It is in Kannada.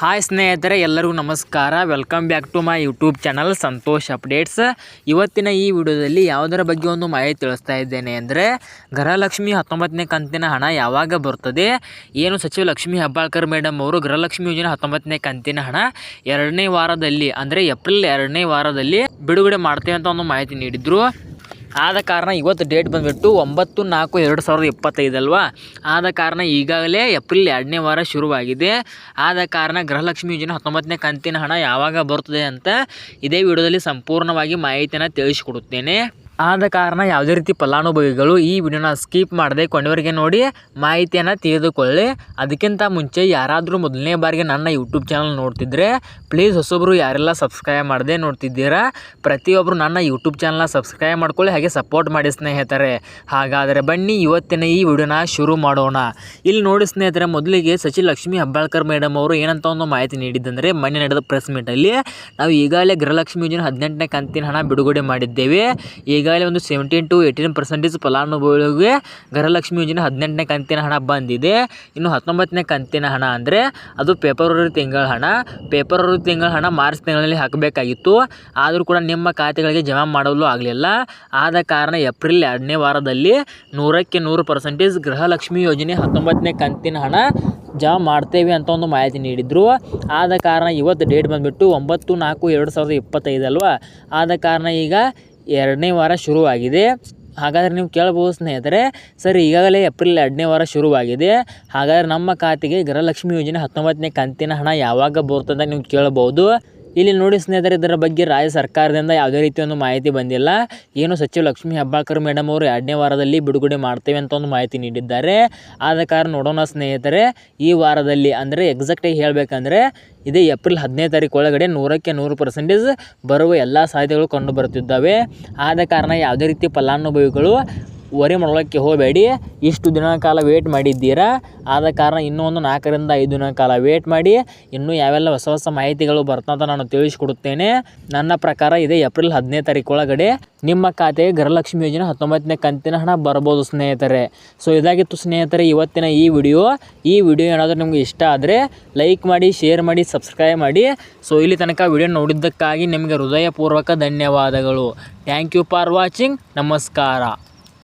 ಹಾಯ್ ಸ್ನೇಹಿತರೆ, ಎಲ್ಲರಿಗೂ ನಮಸ್ಕಾರ. Welcome back to my YouTube channel Santosh updates ಇವತ್ತಿನ ಈ ವಿಡಿಯೋದಲ್ಲಿ ಯಾವುದರ ಬಗ್ಗೆ ಒಂದು ಮಾಹಿತಿ ತಿಳಿಸ್ತಾ ಇದ್ದೇನೆ ಅಂದರೆ, ಗೃಹಲಕ್ಷ್ಮಿ ಹತ್ತೊಂಬತ್ತನೇ ಕಂತಿನ ಹಣ ಯಾವಾಗ ಬರ್ತದೆ? ಏನು ಸಚಿವ ಲಕ್ಷ್ಮಿ ಹೆಬ್ಬಾಳ್ಕರ್ ಮೇಡಮ್ ಅವರು ಗೃಹಲಕ್ಷ್ಮಿ ಯೋಜನೆ ಹತ್ತೊಂಬತ್ತನೇ ಕಂತಿನ ಹಣ ಎರಡನೇ ವಾರದಲ್ಲಿ, ಅಂದರೆ ಏಪ್ರಿಲ್ ಎರಡನೇ ವಾರದಲ್ಲಿ ಬಿಡುಗಡೆ ಮಾಡ್ತೇವೆ ಅಂತ ಒಂದು ಮಾಹಿತಿ ನೀಡಿದರು. ಆದ ಕಾರಣ ಇವತ್ತು ಡೇಟ್ ಬಂದುಬಿಟ್ಟು ಒಂಬತ್ತು ನಾಲ್ಕು ಎರಡು ಸಾವಿರದ ಇಪ್ಪತ್ತೈದಲ್ವಾ ಆದ ಕಾರಣ ಈಗಾಗಲೇ ಏಪ್ರಿಲ್ ಎರಡನೇ ವಾರ ಶುರುವಾಗಿದೆ. ಆದ ಕಾರಣ ಗೃಹಲಕ್ಷ್ಮಿ ಯೋಜನೆ ಹತ್ತೊಂಬತ್ತನೇ ಕಂತಿನ ಹಣ ಯಾವಾಗ ಬರ್ತದೆ ಅಂತ ಇದೇ ವಿಡಿಯೋದಲ್ಲಿ ಸಂಪೂರ್ಣವಾಗಿ ಮಾಹಿತಿಯನ್ನು ತಿಳಿಸಿಕೊಡುತ್ತೇನೆ. ಆದ ಕಾರಣ ಯಾವುದೇ ರೀತಿ ಫಲಾನುಭವಿಗಳು ಈ ವಿಡಿಯೋನ ಸ್ಕಿಪ್ ಮಾಡದೆ ಕೊನೆವರೆಗೆ ನೋಡಿ ಮಾಹಿತಿಯನ್ನು ತಿಳಿದುಕೊಳ್ಳಿ. ಅದಕ್ಕಿಂತ ಮುಂಚೆ ಯಾರಾದರೂ ಮೊದಲನೇ ಬಾರಿಗೆ ನನ್ನ ಯೂಟ್ಯೂಬ್ ಚಾನಲ್ ನೋಡ್ತಿದ್ರೆ ಪ್ಲೀಸ್ ಹೊಸೊಬ್ಬರು ಯಾರೆಲ್ಲ ಸಬ್ಸ್ಕ್ರೈಬ್ ಮಾಡದೆ ನೋಡ್ತಿದ್ದೀರಾ ಪ್ರತಿಯೊಬ್ಬರು ನನ್ನ ಯೂಟ್ಯೂಬ್ ಚಾನಲ್ನ ಸಬ್ಸ್ಕ್ರೈಬ್ ಮಾಡ್ಕೊಳ್ಳಿ, ಹಾಗೆ ಸಪೋರ್ಟ್ ಮಾಡಿ ಸ್ನೇಹಿತರೆ. ಹಾಗಾದರೆ ಬನ್ನಿ ಇವತ್ತಿನ ಈ ವಿಡಿಯೋನ ಶುರು ಮಾಡೋಣ. ಇಲ್ಲಿ ನೋಡಿ ಸ್ನೇಹಿತರೆ, ಮೊದಲಿಗೆ ಸಚಿ ಲಕ್ಷ್ಮಿ ಹಬ್ಬಾಳ್ಕರ್ ಮೇಡಮ್ ಅವರು ಏನಂತ ಒಂದು ಮಾಹಿತಿ ನೀಡಿದ್ದಂದರೆ, ಮೊನ್ನೆ ನಡೆದ ಪ್ರೆಸ್ ಮೀಟಲ್ಲಿ ನಾವು ಈಗಾಗಲೇ ಗೃಹಲಕ್ಷ್ಮಿ ಯೋಜನೆ ಹದಿನೆಂಟನೇ ಕಂತಿನ ಹಣ ಬಿಡುಗಡೆ ಮಾಡಿದ್ದೇವೆ. ಈಗಾಗಲೇ ಒಂದು ಸೆವೆಂಟೀನ್ ಟು ಏಯ್ಟೀನ್ ಪರ್ಸೆಂಟೇಜ್ ಫಲಾನುಭವಿಗಳಿಗೆ ಗೃಹಲಕ್ಷ್ಮಿ ಯೋಜನೆ ಹದಿನೆಂಟನೇ ಕಂತಿನ ಹಣ ಬಂದಿದೆ. ಇನ್ನು ಹತ್ತೊಂಬತ್ತನೇ ಕಂತಿನ ಹಣ ಅಂದರೆ ಅದು ಫೆಬ್ರವರಿ ತಿಂಗಳ ಹಣ. ಫೆಬ್ರವರಿ ತಿಂಗಳ ಹಣ ಮಾರ್ಚ್ ತಿಂಗಳಲ್ಲಿ ಹಾಕಬೇಕಾಗಿತ್ತು. ಆದರೂ ಕೂಡ ನಿಮ್ಮ ಖಾತೆಗಳಿಗೆ ಜಮಾ ಮಾಡಲು ಆಗಲಿಲ್ಲ. ಆದ ಕಾರಣ ಏಪ್ರಿಲ್ ಎರಡನೇ ವಾರದಲ್ಲಿ ನೂರಕ್ಕೆ ನೂರು ಪರ್ಸೆಂಟೇಜ್ ಗೃಹಲಕ್ಷ್ಮಿ ಯೋಜನೆ ಹತ್ತೊಂಬತ್ತನೇ ಕಂತಿನ ಹಣ ಜಮಾ ಮಾಡ್ತೇವೆ ಅಂತ ಒಂದು ಮಾಹಿತಿ ನೀಡಿದರು. ಆದ ಕಾರಣ ಇವತ್ತು ಡೇಟ್ ಬಂದುಬಿಟ್ಟು ಒಂಬತ್ತು ನಾಲ್ಕು ಎರಡು ಸಾವಿರದ ಇಪ್ಪತ್ತೈದಲ್ವ ಆದ ಕಾರಣ ಈಗ ಎರಡನೇ ವಾರ ಶುರುವಾಗಿದೆ. ಹಾಗಾದರೆ ನೀವು ಕೇಳ್ಬೋದು ಸ್ನೇಹಿತರೆ, ಸರ್, ಈಗಾಗಲೇ ಏಪ್ರಿಲ್ ಎರಡನೇ ವಾರ ಶುರುವಾಗಿದೆ. ಹಾಗಾದರೆ ನಮ್ಮ ಖಾತೆಗೆ ಗೃಹಲಕ್ಷ್ಮಿ ಯೋಜನೆ ಹತ್ತೊಂಬತ್ತನೇ ಕಂತಿನ ಹಣ ಯಾವಾಗ ಬರ್ತದೆ ನೀವು ಕೇಳ್ಬೋದು ಇಲ್ಲಿ ನೋಡಿ ಸ್ನೇಹಿತರೆ, ಇದರ ಬಗ್ಗೆ ರಾಜ್ಯ ಸರ್ಕಾರದಿಂದ ಯಾವುದೇ ರೀತಿಯ ಒಂದು ಮಾಹಿತಿ ಬಂದಿಲ್ಲ. ಏನು ಸಚಿವ ಲಕ್ಷ್ಮೀ ಹೆಬ್ಬಾಳ್ಕರ್ ಮೇಡಮ್ ಅವರು ಎರಡನೇ ವಾರದಲ್ಲಿ ಬಿಡುಗಡೆ ಮಾಡ್ತೇವೆ ಅಂತ ಒಂದು ಮಾಹಿತಿ ನೀಡಿದ್ದಾರೆ. ಆದ ಕಾರಣ ನೋಡೋಣ ಸ್ನೇಹಿತರೆ, ಈ ವಾರದಲ್ಲಿ ಅಂದರೆ ಎಕ್ಸಾಕ್ಟಾಗಿ ಹೇಳಬೇಕಂದ್ರೆ, ಇದೇ ಏಪ್ರಿಲ್ ಹದಿನೈದು ತಾರೀಕು ಒಳಗಡೆ ನೂರಕ್ಕೆ ನೂರು ಪರ್ಸೆಂಟೇಜ್ ಬರುವ ಎಲ್ಲ ಸಾಧ್ಯತೆಗಳು ಕಂಡು ಬರುತ್ತಿದ್ದಾವೆ. ಆದ ಕಾರಣ ಯಾವುದೇ ರೀತಿ ಫಲಾನುಭವಿಗಳು ವರಿ ಮಾಡೋಕ್ಕೆ ಹೋಗಬೇಡಿ. ಇಷ್ಟು ದಿನ ಕಾಲ ವೇಟ್ ಮಾಡಿದ್ದೀರಾ? ಆದ ಕಾರಣ ಇನ್ನೂ ಒಂದು ನಾಲ್ಕರಿಂದ ಐದು ದಿನ ಕಾಲ ವೇಟ್ ಮಾಡಿ. ಇನ್ನೂ ಯಾವೆಲ್ಲ ಹೊಸ ಹೊಸ ಮಾಹಿತಿಗಳು ಬರ್ತಂತ ನಾನು ತಿಳಿಸ್ಕೊಡುತ್ತೇನೆ. ನನ್ನ ಪ್ರಕಾರ ಇದೇ ಏಪ್ರಿಲ್ ಹದಿನೈದು ತಾರೀಕು ನಿಮ್ಮ ಖಾತೆಗೆ ಗೃಹಲಕ್ಷ್ಮಿ ಯೋಜನೆ ಹತ್ತೊಂಬತ್ತನೇ ಕಂತಿನ ಹಣ ಬರ್ಬೋದು ಸ್ನೇಹಿತರೆ. ಸೊ ಇದಾಗಿತ್ತು ಸ್ನೇಹಿತರೆ, ಇವತ್ತಿನ ಈ ವಿಡಿಯೋ. ಈ ವಿಡಿಯೋ ಏನಾದರೂ ನಿಮಗೆ ಇಷ್ಟ ಆದರೆ ಲೈಕ್ ಮಾಡಿ ಶೇರ್ ಮಾಡಿ ಸಬ್ಸ್ಕ್ರೈಬ್ ಮಾಡಿ. ಸೊ ಇಲ್ಲಿ ತನಕ ವಿಡಿಯೋ ನೋಡಿದ್ದಕ್ಕಾಗಿ ನಿಮಗೆ ಹೃದಯಪೂರ್ವಕ ಧನ್ಯವಾದಗಳು. ಥ್ಯಾಂಕ್ ಯು ಫಾರ್ ವಾಚಿಂಗ್ ನಮಸ್ಕಾರ.